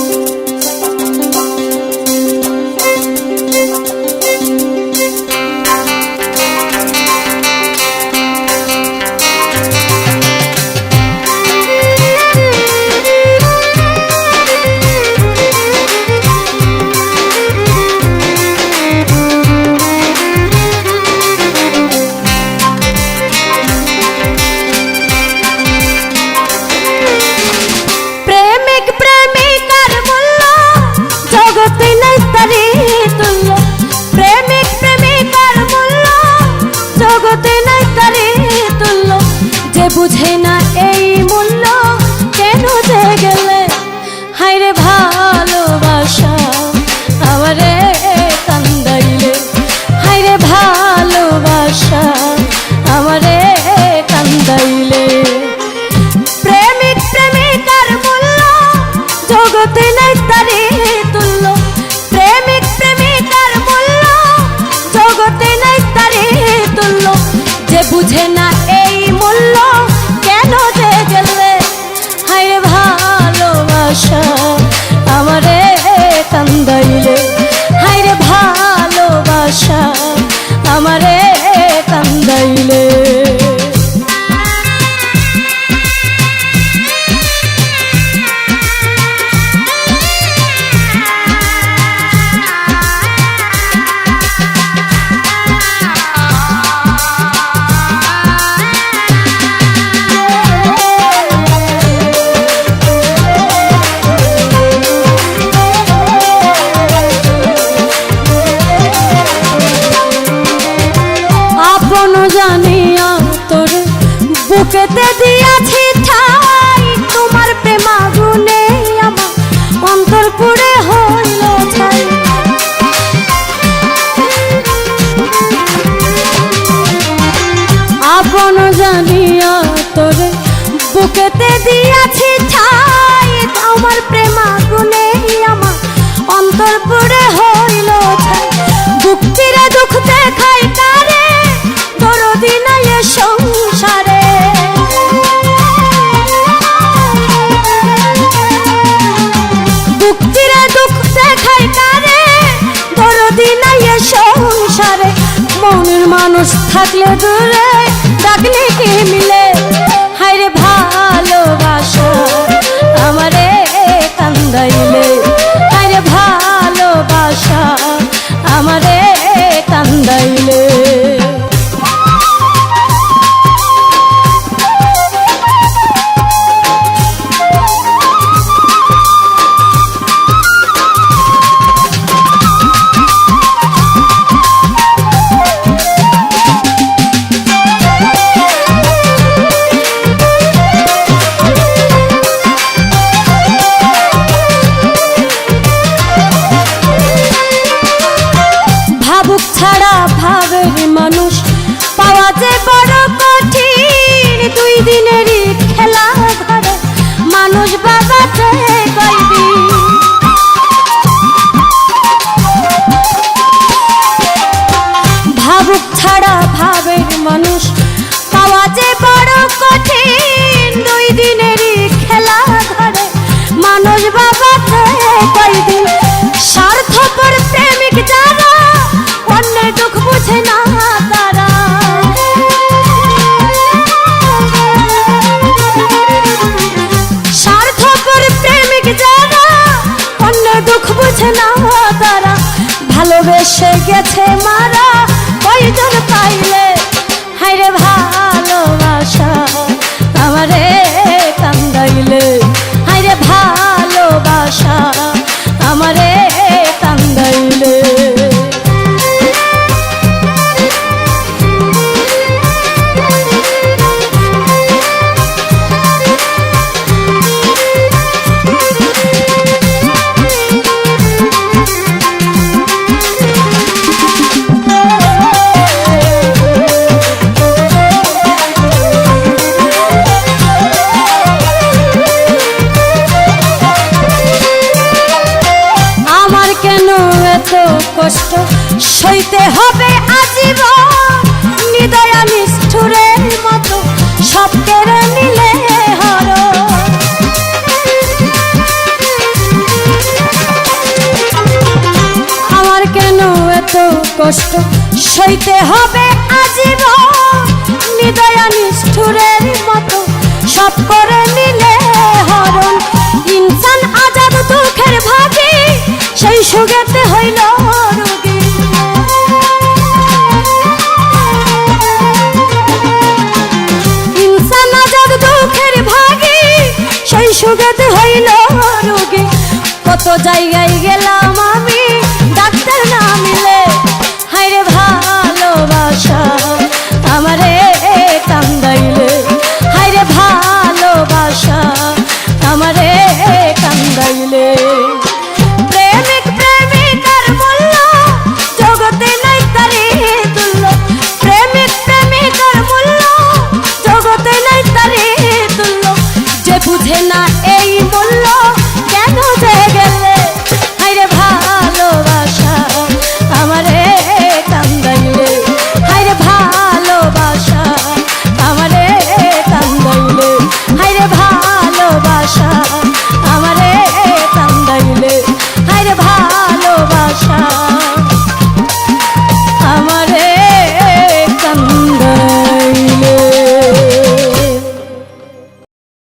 Música দিলেই তারি তুল্য প্রেমিক প্রেমিকার মূল্য নাই তারি যে বুঝে না ভরপুরে হয়। থাকলে দূরে ডাকলে কে মিলে? হাইরে ভালোবাসো আমারে কান্দাইলে। হাইরে ভালোবাসা আমারে কান্দাইলে। dilerim বুঝে না তারা। ভালোবেসে গেছে মারা কয়জন হবে আজীবন। নিদয়া নিষ্ঠুরের মতো সব কেড়ে নিলে আমার কেন এত কষ্ট? সইতে হবে আজীবন। নিদয়া নিষ্ঠুরের মতো সব করে নিলে হরণ। ইনসান আজাদ দুঃখের ভাবে জায়গায়